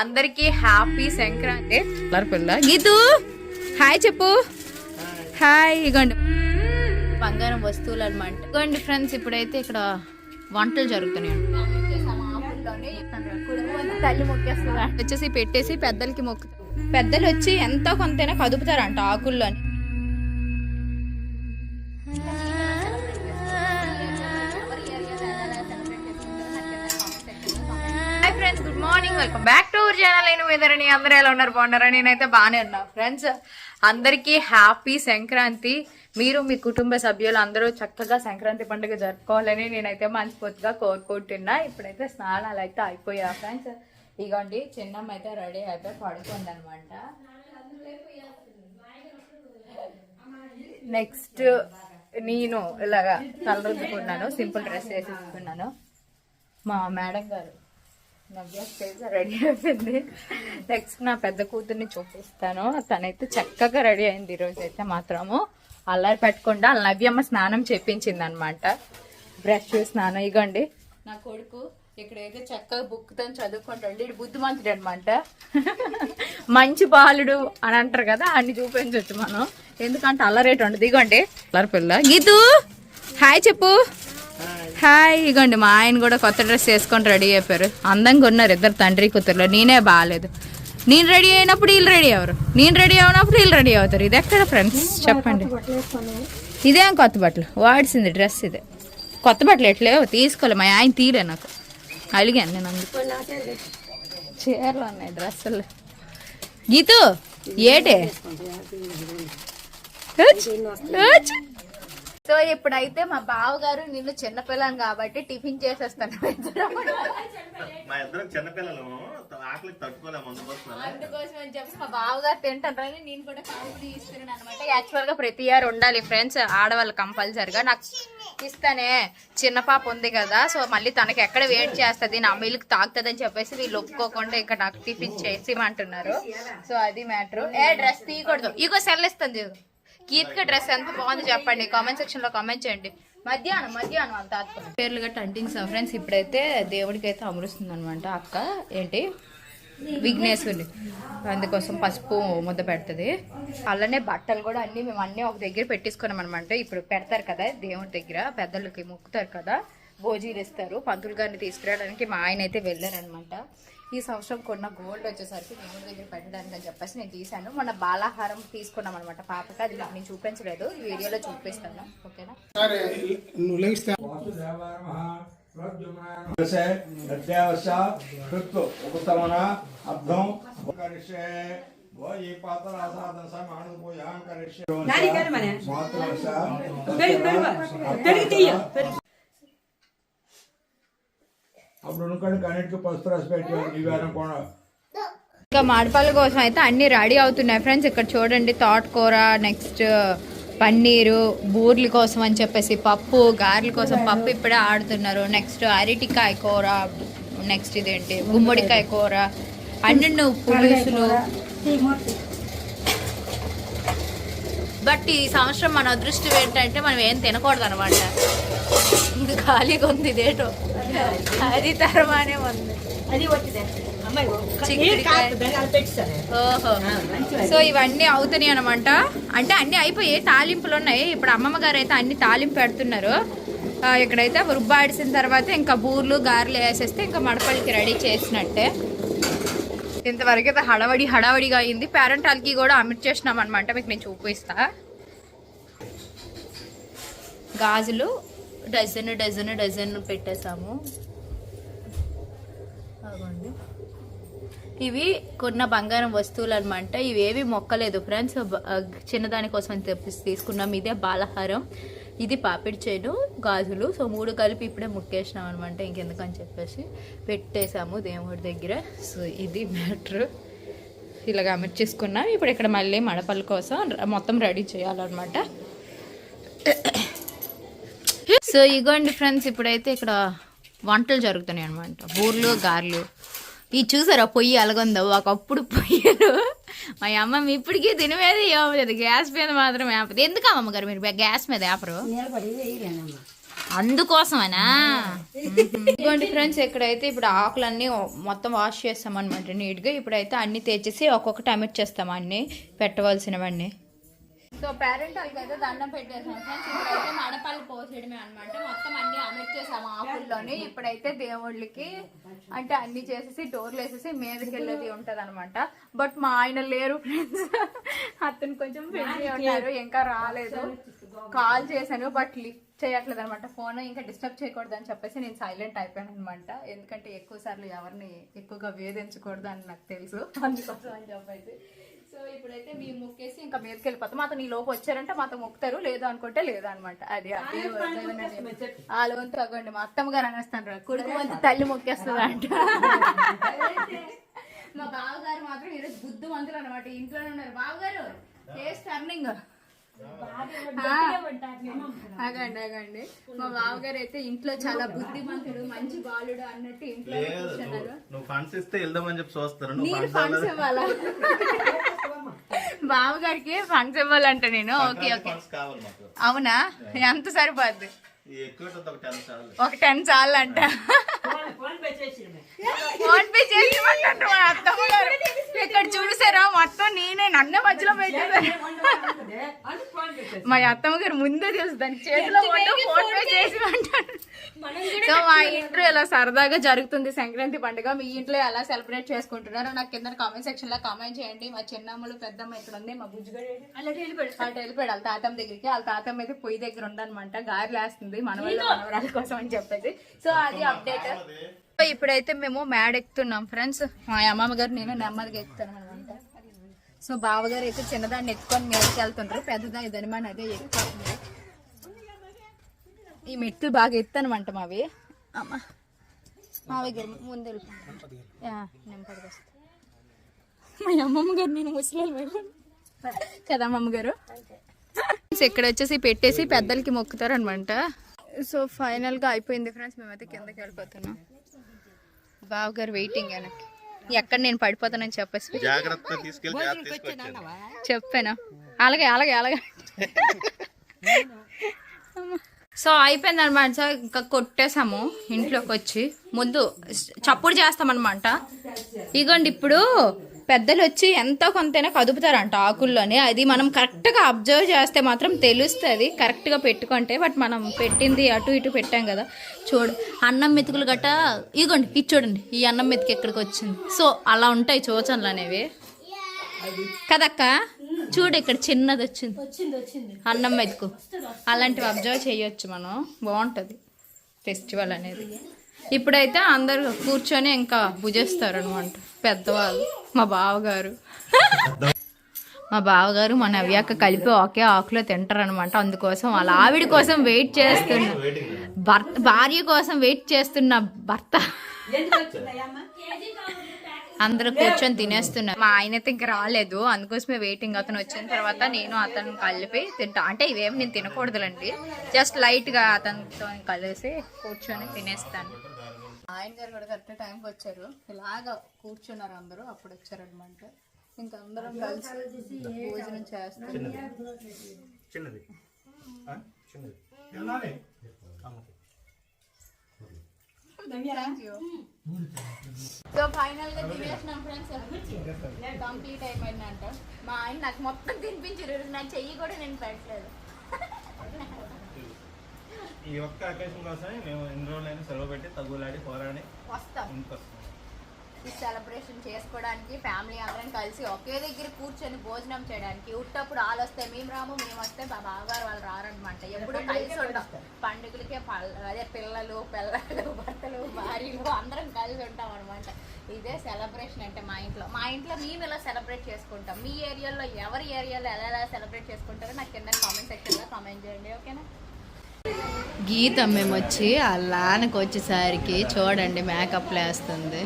అందరికీ happy Sankranti. Colour పిల్ల Geethu hi చెప్పు. హాయ్. ఇగోండి. బంగారం వస్తువులు అనమాట ఇగోండి ఫ్రెండ్స్ ఇప్పుడైతే ఇక్కడ వంటలు జరుగుతున్నాయి. తల్లి మొక్కేస్తారు వచ్చేసి పెట్టేసి పెద్దలకి మొక్కు పెద్దలు వచ్చి ఎంతో కొంతైనా కదుపుతారంట ఆకుల్లోని. Hi friends good morning welcome back to our channel నేను మీదరని అందరూ ఎలా ఉన్నారు? బాగున్నారా? నేనైతే బాగానే ఉన్నా. ఫ్రెండ్స్ అందరికీ హ్యాపీ సంక్రాంతి. మీరు మీ కుటుంబ సభ్యులు అందరూ చక్కగా సంక్రాంతి పండుగ జరుపుకోవాలని నేనైతే మనస్ఫూర్తిగా కోరుకుంటున్నా. ఇప్పుడైతే స్నానాలు అయితే అయిపోయా ఫ్రెండ్స్ ఇగోండి చిన్నమ్మ అయితే రెడీ అయిపోయి పడుకుంది అనమాట నెక్స్ట్ నేను ఇలాగా తలరుద్దుకున్నాను సింపుల్ డ్రెస్ వేసేసుకున్నాను. మా మేడం గారు. నవ్య రెడీ అయిపోయింది. నెక్స్ట్ నా పెద్ద కూతుర్ని చూపిస్తాను. తనైతే చక్కగా రెడీ అయింది ఈరోజు అయితే మాత్రము. అల్లరి పెట్టకుండా నవ్యమ్మ స్నానం చేపించింది అనమాట బ్రష్ స్నానం ఇగండి. నా కొడుకు ఇక్కడైతే చక్కగా బుక్తో చదువుకుంటాడు ఇటు బుద్ధిమంతుడు అనమాట మంచి బాలుడు అని అంటారు కదా అన్ని చూపించవచ్చు మనం. ఎందుకంటే అల్లరేట్ ఉండదు ఇగోండి. అల్లరి పిల్ల. గీతు హాయ్ చెప్పు. హాయ్ ఇగోండి మా ఆయన కూడా కొత్త డ్రెస్ వేసుకొని రెడీ అయిపోయారు. అందంగా ఉన్నారు ఇద్దరు తండ్రి కూతుర్లో. నేనే బాగాలేదు నేను రెడీ అయినప్పుడు వీళ్ళు రెడీ అవ్వరు. నేను రెడీ అయినప్పుడు వీళ్ళు రెడీ అవుతారు. ఇది ఎక్కడ ఫ్రెండ్స్? చెప్పండి. ఇదేం కొత్త బట్టలు? వాడిసింది డ్రెస్ ఇదే. కొత్త బట్టలు ఎట్లేవో తీసుకోలే. మా ఆయన తీలే నాకు. అలిగాను నేను అందుకు. చీరలు ఉన్నాయి డ్రెస్సులు. గీతు ఏటే. సో ఇప్పుడైతే మా బావగారు నిన్ను చిన్నపిల్లని కాబట్టి టిఫిన్ చేసేస్తాను. మా ఇద్దరం. చిన్నపిల్లలు. ఆకలికి తట్టుకోలేము అందుకోసం అందుకోసం అని చెప్పి మా బావగారు తింటారని నేను కూడా ఇస్తున్నాను అనమాట యాక్చువల్గా ప్రతి ఇయర్ ఉండాలి ఫ్రెండ్స్ ఆడవాళ్ళు కంపల్సరిగా. నాకు ఇస్తానే. చిన్న పాప ఉంది కదా సో మళ్ళీ తనకి ఎక్కడ వెయిట్ చేస్తుంది? నా మిల్క్ తాగుతుంది అని చెప్పేసి వీళ్ళు ఒప్పుకోకుండా ఇక్కడ నాకు టిఫిన్ చేసి అంటున్నారు సో అది మ్యాటర్ ఏ డ్రెస్ తీయకూడదు. ఇగో సెల్ ఇస్తుంది. కీర్తిక డ్రెస్ ఎంత బాగుంది చెప్పండి. కామెంట్ సెక్షన్లో కామెంట్ చేయండి. మధ్యాహ్నం మధ్యాహ్నం అంత పేర్లు గట్ట అంటింగ్ ఫ్రెండ్స్ ఇప్పుడైతే దేవుడికి అయితే అమరుస్తుంది అనమాట అక్క. ఏంటి? విఘ్నేశ్వరుని. అందుకోసం పసుపు ముద్ద పెడుతుంది. అలానే బట్టలు కూడా అన్ని మేము అన్ని ఒక దగ్గర పెట్టేసుకున్నాం అనమాట ఇప్పుడు పెడతారు కదా దేవుడి దగ్గర పెద్దలకి మొక్కుతారు కదా. భోజీలు ఇస్తారు. పంతులు గారిని తీసుకురావడానికి మా ఆయన అయితే వెళ్ళారనమాట ఈ సంవత్సరం కొన్న గోల్డ్ వచ్చేసరికి దేవుడి దగ్గర పెట్టడానికి అని చెప్పేసి నేను తీసాను మన బాలాహారం తీసుకున్నాం అనమాట పాపకి అది నేను చూపించలేదు. ఈ వీడియోలో చూపిస్తాను. ఓకేనా? అర్థం అప్పుడు పసుపు కూడా. ఇంకా మాడపాల కోసం అయితే అన్ని రెడీ అవుతున్నాయి ఫ్రెండ్స్. ఇక్కడ చూడండి తోటకూర నెక్స్ట్ పన్నీరు బూర్ల కోసం అని చెప్పేసి పప్పు గారెల కోసం పప్పు ఇప్పుడే ఆడుతున్నారు. నెక్స్ట్ అరటికాయ కూర నెక్స్ట్ ఇదేంటి? గుమ్మడికాయ కూర అన్ని పులుసులు. బట్ ఈ సంవత్సరం మన అదృష్టం ఏంటంటే మనం ఏం తినకూడదు అనమాట ఇది ఖాళీగా ఉంది ఇదేటో. అది తరమానే ఉంది. ఓహో. సో ఇవన్నీ అవుతున్నాయి అనమాట అంటే అన్ని అయిపోయాయి తాలింపులు ఉన్నాయి. ఇప్పుడు అమ్మమ్మ గారు అయితే అన్ని తాలింపు పెడుతున్నారు. ఇక్కడైతే రుబ్బాడిసిన తర్వాత ఇంకా బూర్లు గారెలు వేసేస్తే ఇంకా మడపల్లికి రెడీ చేసినట్టే. ఇంతవరకు అయితే హడావడి హడావడిగా అయింది. పేరెంట్ వాళ్ళకి కూడా అమిట్ చేసినాం అనమాట మీకు నేను చూపిస్తా. గాజులు డజన్ డజన్ డజన్ పెట్టేసాము అగోండి. ఇవి కొన్న బంగారం వస్తువులు అనమాట ఇవేవి మొక్కలేదు ఫ్రెండ్స్. చిన్నదాని కోసం తీసుకున్నాం. ఇదే బాలహారం. ఇది పాపిడి చేను గాజులు. సో మూడు కలిపి ఇప్పుడే ముక్కేసినాం అనమాట. ఇంకెందుకని చెప్పేసి పెట్టేసాము దేవుడి దగ్గర. సో ఇది మ్యాటర్. ఇలాగ అమర్చేసుకున్నాం. ఇప్పుడు ఇక్కడ మళ్ళీ మడపల కోసం మొత్తం రెడీ చేయాలన్నమాట సో ఇగోండి ఫ్రెండ్స్ ఇప్పుడైతే ఇక్కడ వంటలు జరుగుతున్నాయి అనమాట బూర్లు గారెలు. ఇది చూసారా? పొయ్యి అలగొందో? ఒకప్పుడు పొయ్యలు. మా అమ్మమ్మ ఇప్పటికీ తిని మీద ఏమవుతుంది గ్యాస్ మీద మాత్రం వేపదు ఎందుకు అమ్మమ్మ గారు మీరు గ్యాస్ మీద వేపరు అందుకోసమనా? ఇదిగోండి ఫ్రెండ్స్ ఇక్కడైతే ఇప్పుడు ఆకులన్నీ మొత్తం వాష్ చేస్తాం అనమాట నీట్గా. ఇప్పుడైతే అన్ని తెచ్చేసి ఒక్కొక్కటి అమిట్ చేస్తాం అన్ని. పెట్టవలసినవన్నీ. సో పేరెంట్ వాళ్ళకి అయితే దండం పెట్టేసాం ఫ్రెండ్స్ ఇప్పుడైతే మడపల్లి పోసేయడమే అనమాట మొత్తం అన్ని అమర్చేసాము ఆకుల్లోనే ఇప్పుడైతే దేవుళ్ళకి అంటే అన్ని చేసేసి డోర్లు వేసేసి మీదకి వెళ్ళేది ఉంటది అనమాట బట్ మా ఆయన లేరు ఫ్రెండ్స్ అతను కొంచెం ఫ్రెండ్లీ ఉన్నారు ఇంకా రాలేదు. కాల్ చేశాను బట్ లిఫ్ట్ చేయట్లేదు అనమాట ఫోన్ ఇంకా డిస్టర్బ్ చేయకూడదు అని చెప్పేసి నేను సైలెంట్ అయిపోయాను అనమాట ఎందుకంటే ఎక్కువ సార్లు ఎవరిని ఎక్కువగా వేధించకూడదు అని నాకు తెలుసు. అందుకోసం అని చెప్పేసి. సో ఇప్పుడైతే మేము మొక్కేసి ఇంకా మీదకి వెళ్ళిపోతాం మాతో నీ లోపు వచ్చారంటే మాతో మొక్కుతారు. లేదు అనుకుంటే లేదు అనమాట అది వాళ్ళ వంతు తగ్గండి మా అత్తమ్మ గారు అనేస్తాను కొడుకు వంతు తల్లి మొక్కేస్తుంది అంట. మా బావగారు మాత్రం ఈరోజు బుద్ధి మంతులు అనమాట ఇంట్లోనే ఉన్నారు. బావగారు ఫేస్ టర్నింగ్ ఆగండి ఆగండి. మా బావగారు అయితే ఇంట్లో చాలా బుద్ధిమంతుడు మంచి బాలుడు అన్నట్టు ఇంట్లో నువ్వు- ఫండ్స్ ఇస్తే వెళ్దామని చెప్పి చూస్తారు నేను ఫండ్స్ ఇవ్వాలా? బావగారికి ఫండ్స్ ఇవ్వాలంట నేను. Okay okay. అవునా? ఎంత సరిపోద్ది? ఒక టెన్ చాలు. అంట. ఫోన్ పే చేసి మా అత్తమ్మ గారు. ఇక్కడ చూసారా మొత్తం నేనే నన్ను మధ్యలో పెట్టేసారు మా అత్తమ్మ గారు ముందే తెలుసు దాని చేతిలో ఫోన్ పే చేసి అంటారు సో మా ఇంట్లో ఇలా సరదాగా జరుగుతుంది సంక్రాంతి పండుగ. మీ ఇంట్లో ఎలా సెలబ్రేట్ చేసుకుంటున్నారో నాకు కింద కామెంట్ సెక్షన్లో కామెంట్ చేయండి. మా చిన్నమ్మలు పెద్దమ్మ ఇక్కడ ఉంది మా బుజ్జిగడు అలా వెళ్ళిపోయాడు వాళ్ళ తాతమ్మ దగ్గరికి. వాళ్ళ తాతమ్మ అయితే పొయ్యి దగ్గర ఉందన్నమాట. గారెలు వేస్తుంది. మనవల్ల మనవరాల కోసం అని చెప్పేసి. సో అది అప్డేట్ సో ఇప్పుడైతే మేము మేడ ఎక్కుతున్నాం ఫ్రెండ్స్ మా అమ్మమ్మ గారు నేను నెమ్మదిగా ఎక్కుతాను అనమాట. సో బావగారు అయితే చిన్నదాన్ని ఎత్తుకొని మీదకి వెళ్తుంటారు పెద్దదా ఇదని మన అదే ఎక్కుతుంది. ఈ మెట్లు బాగా ఎత్తనమాట మావి. అమ్మ మావి గారు ముందు మా అమ్మమ్మ గారు నేను ముసలి కదా అమ్మమ్మ గారు? ఇక్కడ వచ్చేసి పెట్టేసి పెద్దలకి మొక్కుతారు అనమాట సో ఫైనల్గా అయిపోయింది ఫ్రెండ్స్ మేమైతే కిందకి వెళ్ళిపోతున్నాం. బావ గారు వెయిటింగ్ వెనక్కి. ఎక్కడ నేను పడిపోతానని చెప్పేసి. చెప్పాను. అలాగే అలాగే అలాగే. సో అయిపోయింది అనమాట సో ఇంకా కొట్టేసాము ఇంట్లోకి వచ్చి. ముందు చప్పుడు చేస్తామన్నమాట. ఇగోండి ఇప్పుడు పెద్దలు వచ్చి ఎంతో కొంతైనా కదుపుతారంట ఆకుల్లోనే. అది మనం కరెక్ట్గా అబ్జర్వ్ చేస్తే మాత్రం తెలుస్తుంది. కరెక్ట్గా పెట్టుకుంటే బట్ మనం పెట్టింది అటు ఇటు పెట్టాం కదా. చూడు అన్నం మెతుకులు గట్ట ఇగోండి ఇది చూడండి ఈ అన్నం మెతుకు ఎక్కడికి వచ్చింది సో అలా ఉంటాయి చోచనలు అనేవి. కదక్క చూడు ఇక్కడ చిన్నది వచ్చింది అన్నం మెతుకు. అలాంటివి అబ్జర్వ్ చేయొచ్చు మనం. బాగుంటుంది. ఫెస్టివల్ అనేది. ఇప్పుడైతే అందరూ కూర్చొని ఇంకా భుజిస్తారు అనమాట పెద్దవాళ్ళు. మా బావగారు. మా బావగారు మా నవ్యాక కలిపి ఒకే ఆకులో తింటారనమాట అందుకోసం వాళ్ళ ఆవిడ కోసం వెయిట్ చేస్తున్న భర్త భార్య కోసం వెయిట్ చేస్తున్న భర్త. అందరూ కూర్చొని తినేస్తున్నారు. మా ఆయన అయితే ఇంకా రాలేదు. అందుకోసమే వెయిటింగ్ అతను వచ్చిన తర్వాత నేను అతను కలిపి తింటా. అంటే ఇవేమి నేను తినకూడదులండి. జస్ట్ లైట్గా అతనితో కలిసి కూర్చొని తినేస్తాను. ఆయన గారు కూడా కరెక్ట్ టైంకి వచ్చారు. ఇలాగా కూర్చున్నారు అందరూ. అప్పుడు వచ్చారనమాట ఇంకా అందరం కలిసి భోజనం చేస్తాం. చిన్నది. ఆ? చిన్నది. సో ఫైనల్గా తినేసినాం ఫ్రెండ్స్ కంప్లీట్ అయిపోయిందంట. మా ఆయన నాకు మొత్తం తినిపించారు. నా చెయ్యి కూడా నేను పెట్టలేదు. ఈ ఒక్క అకేషన్ కోసమే మేము ఎన్ని రోజులైనా సెలవు పెట్టి తగులాడి పోరాడి వస్తాం. ఇంటికి వస్తాం. ఈ సెలబ్రేషన్ చేసుకోవడానికి ఫ్యామిలీ అందరం కలిసి ఒకే దగ్గర కూర్చొని భోజనం చేయడానికి ఉట్టప్పుడు వాళ్ళు వస్తే మేము రాము మేము వస్తే మా బావగారు వాళ్ళు రారనమాట ఎప్పుడు కలిసి ఉంటాం పండుగలకే అదే పిల్లలు పిల్లలు భర్తలు భార్యలు అందరం కలిసి ఉంటాం అనమాట ఇదే సెలబ్రేషన్ అంటే మా ఇంట్లో. మా ఇంట్లో మేము ఇలా సెలబ్రేట్ చేసుకుంటాం? మీ ఏరియాలో ఎవరి ఏరియాలో ఎలా ఎలా సెలబ్రేట్ చేసుకుంటారో నాకు కింద కామెంట్ సెక్షన్లో కామెంట్ చేయండి ఓకేనా? గీత మేము వచ్చి అలానికి వచ్చేసరికి చూడండి మేకప్ వేస్తుంది